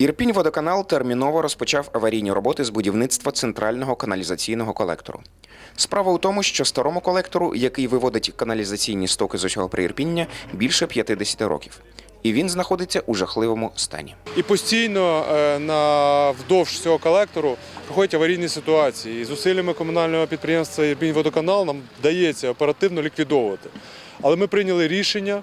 Ірпінь водоканал терміново розпочав аварійні роботи з будівництва центрального каналізаційного колектору. Справа у тому, що старому колектору, який виводить каналізаційні стоки з усього приірпіння, більше 50 років. І він знаходиться у жахливому стані. І постійно е, на вдовж цього колектору проходять аварійні ситуації. І зусиллями комунального підприємства «Ірпінь-Водоканал» нам вдається оперативно ліквідовувати. Але ми прийняли рішення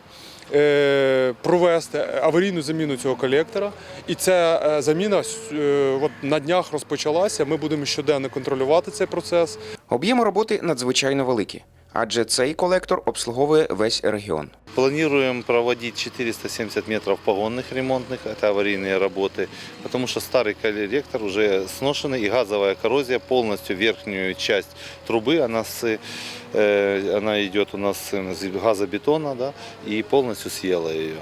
е, провести аварійну заміну цього колектора. І ця е, заміна е, от на днях розпочалася. Ми будемо щоденно контролювати цей процес. Об'єми роботи надзвичайно великі, адже цей колектор обслуговує весь регіон. Планируем проводить 470 метров погонных ремонтных, это аварийные работы, потому что старый коллектор уже сношенный и газовая коррозия полностью верхнюю часть трубы, она, с, э, она идет у нас из газобетона да, и полностью съела ее.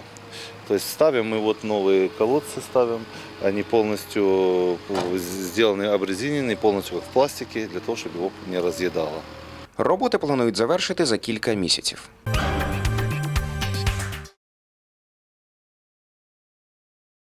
То есть ставим мы вот новые колодцы ставим, они полностью сделаны обрезиненные, полностью как в пластике, для того, чтобы его не разъедало. Роботи планують завершити за кілька місяців.